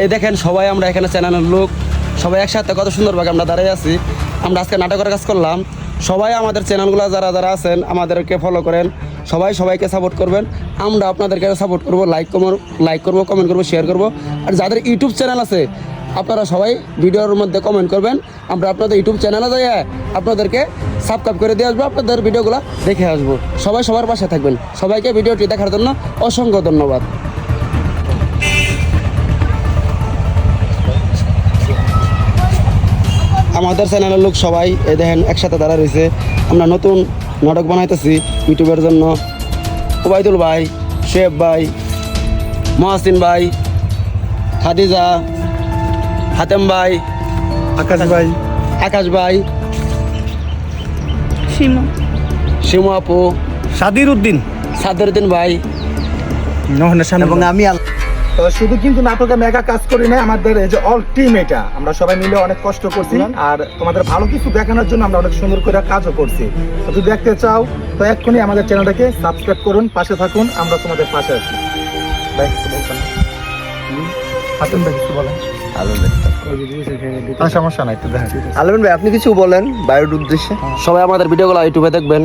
এই দেখেন, সবাই আমরা এখানে চ্যানেলের লোক। সবাই একসাথে কত সুন্দরভাবে আমরা দাঁড়িয়ে আছি। আমরা আজকে নাটকের কাজ করলাম। সবাই আমাদের চ্যানেলগুলো যারা যারা আছেন, আমাদেরকে ফলো করেন। সবাই সবাইকে সাপোর্ট করবেন। আমরা আপনাদেরকে সাপোর্ট করব লাইক করব লাইক করব কমেন্ট করব শেয়ার করব। আর যাদের ইউটিউব চ্যানেল আছে, আপনারা সবাই ভিডিওর মধ্যে কমেন্ট করবেন। আমরা আপনাদের ইউটিউব চ্যানেলে যাই আপনাদেরকে সাবস্ক্রাইব করে দিয়ে আসব, আপনাদের ভিডিওগুলো দেখে আসব। সবাই সবার পাশে থাকবেন। সবাইকে ভিডিওটি দেখার জন্য অসংখ্য ধন্যবাদ। আমাদের চ্যানেলের লোক সবাই এই দেখেন একসাথে দাঁড়া রয়েছে। আমরা নতুন নাটক বানাইতেছি ইউটিউবের জন্য। ওবায়দুল ভাই শেফ ভাই মহাসিন ভাই খাদিজা হাতেম ভাই আকাশ ভাই। আকাশ ভাই সীমা। শিমু আপু সাদির উদ্দিন। সাদরুদ্দিন ভাই এবং আমি তো শুধু কিন্তু নাটকে মেগা কাজ করি না আমাদের এই যে অল টিম এটা। আমরা সবাই মিলে অনেক কষ্ট করছি। আর তোমাদের ভালো কিছু দেখানোর জন্য আমরা অনেক সুন্দর করে কাজও করছি। তো যদি দেখতে চাও তো এক্ষুনি আমাদের চ্যানেলটাকে সাবস্ক্রাইব করুন পাশে থাকুন আমরা তোমাদের পাশে আছি। সমস্যা নাই তো আলমিন ভাই আপনি কিছু বলেন বায়োর উদ্দেশ্যে? সবাই আমাদের ভিডিওগুলো ইউটিউবে দেখবেন।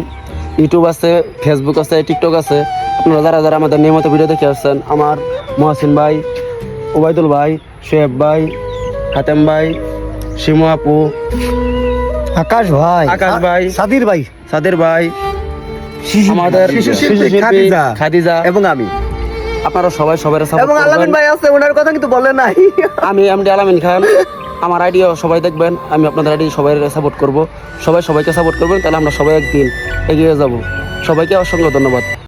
ইউটিউব আছে ফেসবুক আছে টিকটক আছে। আপনারা যারা যারা আমাদের নিয়মিত ভিডিও দেখে আসছেন আমার মহাসিন ভাই ওবায়দুল ভাই শোয়েব ভাই হাতেম ভাই শিমু আপু আকাশ ভাই আকাশ ভাই। সাদির ভাই সাদির ভাই আমাদের খাদিজা এবং আমি। আপনারা সবাই সবাই এবং আলামিন ভাই আছে ওনার কথা কিন্তু বলে নাই। আমি এমডি আলামিন খান। আমার আইডিও সবাই দেখবেন, আমি আপনাদের আইডি সবাই সাপোর্ট করব। সবাই সবাইকে সাপোর্ট করবেন, তাহলে আমরা সবাই একদিন এগিয়ে যাব। সবাইকে অসংখ্য ধন্যবাদ।